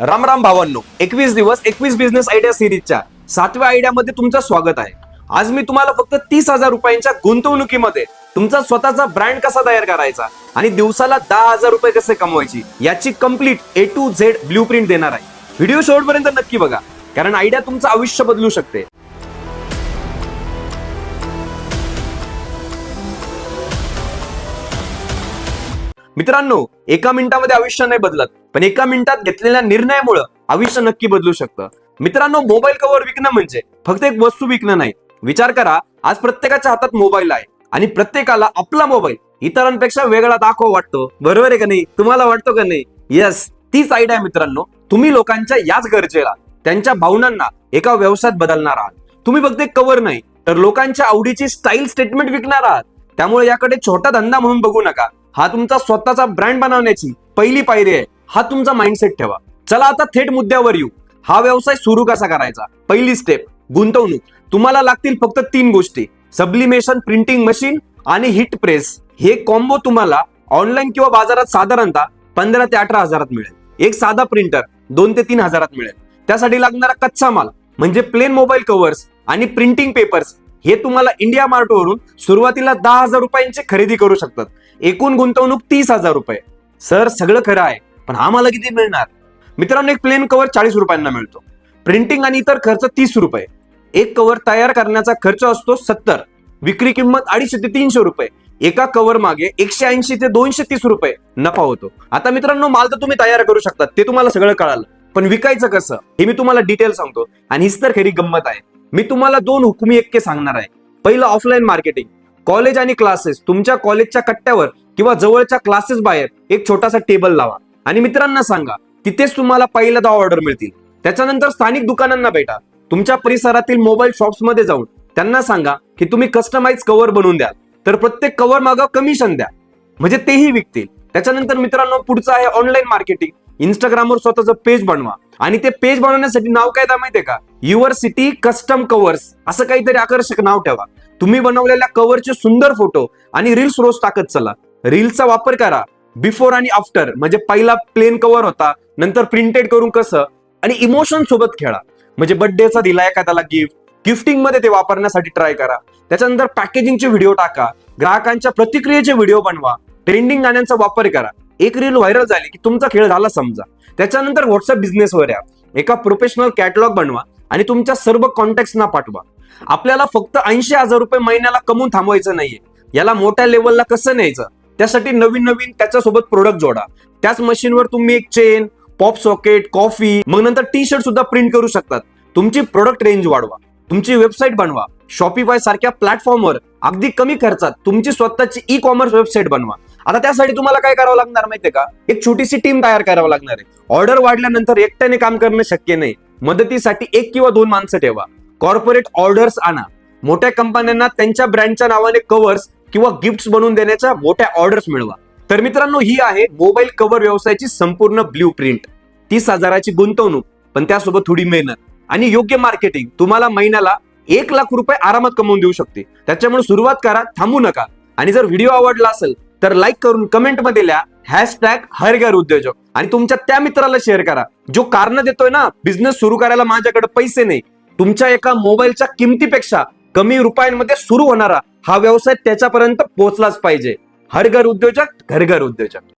राम राम भावांनो एकवीस दिवस एकवीस बिझनेस आयडिया सिरीजच्या सातव्या आयडियामध्ये तुमचं स्वागत आहे. आज मी तुम्हाला फक्त तीस हजार रुपयांच्या गुंतवणुकीमध्ये तुमचा स्वतःचा ब्रँड कसा तयार करायचा आणि दिवसाला दहा हजार रुपये कसे कमवायची याची complete A to Z blueprint देणार आहे. व्हिडिओ शेवटपर्यंत नक्की बघा कारण आयडिया तुमचं आयुष्य बदलू शकते. मित्रांनो एका मिनिटामध्ये आयुष्य नाही बदलत पण एका मिनिटात घेतलेल्या निर्णयामुळे आयुष्य नक्की बदलू शकतं. मित्रांनो मोबाईल कव्हर विकणं म्हणजे फक्त एक वस्तू विकणं नाही. विचार करा आज प्रत्येकाच्या हातात मोबाईल आहे आणि प्रत्येकाला आपला मोबाईल इतरांपेक्षा वेगळा दाखव वाटतो. बरोबर आहे का नाही? तुम्हाला वाटतो का नाही? येस तीच आयडिया आहे मित्रांनो. तुम्ही लोकांच्या याच गरजेला त्यांच्या भावनांना एका व्यवसायात बदलणार आहात. तुम्ही फक्त एक कव्हर नाही तर लोकांच्या आवडीची स्टाईल स्टेटमेंट विकणार आहात. त्यामुळे याकडे छोटा धंदा म्हणून बघू नका. हा तुमचा स्वतःचा ब्रँड बनवण्याची पहिली पायरी आहे. हा तुमचा माइंडसेट ठेवा. चला आता थेट मुद्द्यावर येऊ. हा व्यवसाय सुरू कसा करायचा? पहिली स्टेप गुंतवणूक. तुम्हाला लागतील फक्त तीन गोष्टी. सब्लिमेशन प्रिंटिंग मशीन आणि हिट प्रेस हे कॉम्बो तुम्हाला ऑनलाईन किंवा बाजारात साधारणतः पंधरा ते अठरा हजारात मिळेल. एक साधा प्रिंटर दोन ते तीन हजारात मिळेल. त्यासाठी लागणारा कच्चा माल म्हणजे प्लेन मोबाईल कव्हर्स आणि प्रिंटिंग पेपर्स हे तुम्हाला इंडिया मार्ट वरून सुरुवातीला दहा हजार रुपयांची खरेदी करू शकतात. एकूण गुंतवणूक तीस हजार रुपये. सर सगळं खरं आहे पण आम्हाला किती मिळणार? मित्रांनो एक प्लेन कव्हर चाळीस रुपयांना मिळतो. प्रिंटिंग आणि इतर खर्च तीस रुपये. एक कव्हर तयार करण्याचा खर्च असतो सत्तर. विक्री किंमत अडीचशे ते तीनशे रुपये. एका कव्हर मागे एकशे ऐंशी ते दोनशे तीस रुपये नफा होतो. आता मित्रांनो माल तर तुम्ही तयार करू शकता ते तुम्हाला सगळं कळालं. पण विकायचं कसं? हे मी तुम्हाला डिटेल सांगतो. आणि हीच तर खरी गंमत आहे. मी तुम्हाला दोन हुकुमी एक्के सांगणार आहे. पहिलं ऑफलाईन मार्केटिंग कॉलेज आणि क्लासेस तुमच्या कॉलेजच्या कट्ट्यावर किंवा जवळच्या क्लासेस बाहेर एक छोटासा टेबल लावा. आणि मित्रांना सांगा तिथेच तुम्हाला पहिल्या दहा ऑर्डर मिळतील. त्याच्यानंतर स्थानिक दुकानांना भेटा. तुमच्या परिसरातील मोबाईल शॉप्समध्ये जाऊन त्यांना सांगा की तुम्ही कस्टमाइज कव्हर बनवून द्याल. तर प्रत्येक कव्हर मागं कमिशन द्या. म्हणजे तेही विकतील. त्याच्यानंतर मित्रांनो पुढचं आहे ऑनलाईन मार्केटिंग इंस्टाग्रामवर स्वतःचं पेज बनवा. आणि ते पेज बनवण्यासाठी नाव काय द्या माहितीये का? युअर सिटी कस्टम कव्हर्स असं काहीतरी आकर्षक नाव ठेवा. तुम्ही बनवलेल्या कव्हरचे सुंदर फोटो आणि रील्स रोज टाकत चला. रील्सचा वापर करा. बिफोर आणि आफ्टर म्हणजे पहिला प्लेन कव्हर होता नंतर प्रिंटेड करून कसं? आणि इमोशन सोबत खेळा. म्हणजे बर्थडेचा दिला एखाद्याला गिफ्ट गिफ्टिंगमध्ये ते वापरण्यासाठी ट्राय करा. त्याच्यानंतर पॅकेजिंगचे व्हिडिओ टाका. ग्राहकांच्या प्रतिक्रियेचे व्हिडिओ बनवा. ट्रेंडिंग गाण्यांचा वापर करा. एक रील व्हायरल झाली की तुमचा खेळ झाला समजा. त्याच्यानंतर व्हॉट्सअप बिझनेसवर या. एका प्रोफेशनल कॅटलॉग बनवा आणि तुमच्या सर्व कॉन्टॅक्ट्सना पाठवा. आपल्याला फक्त ऐंशी हजार रुपये महिन्याला कमवून थांबवायचं नाहीये. याला मोठ्या लेवलला कसं न्यायचं? त्यासाठी नवीन नवीन त्याच्यासोबत प्रोडक्ट जोडा. त्याच मशीनवर तुम्ही एक chain pop socket coffee mug नंतर टी शर्ट सुद्धा प्रिंट करू शकतात. तुमची प्रोडक्ट रेंज वाढवा. तुमची वेबसाईट बनवा. शॉपीफाय सारख्या प्लॅटफॉर्मवर अगदी कमी खर्चात तुमची स्वतःची ई कॉमर्स वेबसाईट बनवा. आता त्यासाठी तुम्हाला काय करावं लागणार माहितीये का? एक छोटीशी टीम तयार करावं लागणार आहे. ऑर्डर वाढल्यानंतर एकट्याने काम करणं शक्य नाही. मदतीसाठी एक किंवा दोन माणसं ठेवा. कॉर्पोरेट ऑर्डर्स आणा. मोठ्या कंपन्यांना त्यांच्या ब्रँडच्या नावाने कव्हर्स किंवा गिफ्ट्स बनवून देण्याच्या मोठ्या ऑर्डर्स मिळवा. तर मित्रांनो ही आहे मोबाईल कव्हर व्यवसायाची संपूर्ण ब्ल्यू प्रिंट तीस हजाराची गुंतवणूक पण त्यासोबत थोडी मेहनत. आणि योग्य मार्केटिंग तुम्हाला महिन्याला एक लाख रुपये आरामात कमवून देऊ शकते. त्याच्यामुळे सुरुवात करा थांबू नका. आणि जर व्हिडिओ आवडला असेल तर लाईक करून कमेंटमध्ये लिहा हॅशटॅग हरगर उद्योजक. आणि तुमच्या त्या मित्राला शेअर करा. जो कारण देतोय ना बिझनेस सुरू करायला माझ्याकडे पैसे नाही. तुमच्या एका मोबाईलच्या किमतीपेक्षा कमी रुपयांमध्ये सुरू होणारा हा व्यवसाय त्याच्यापर्यंत पोहोचलाच पाहिजे. हर घर उद्योजक घरघर उद्योजक.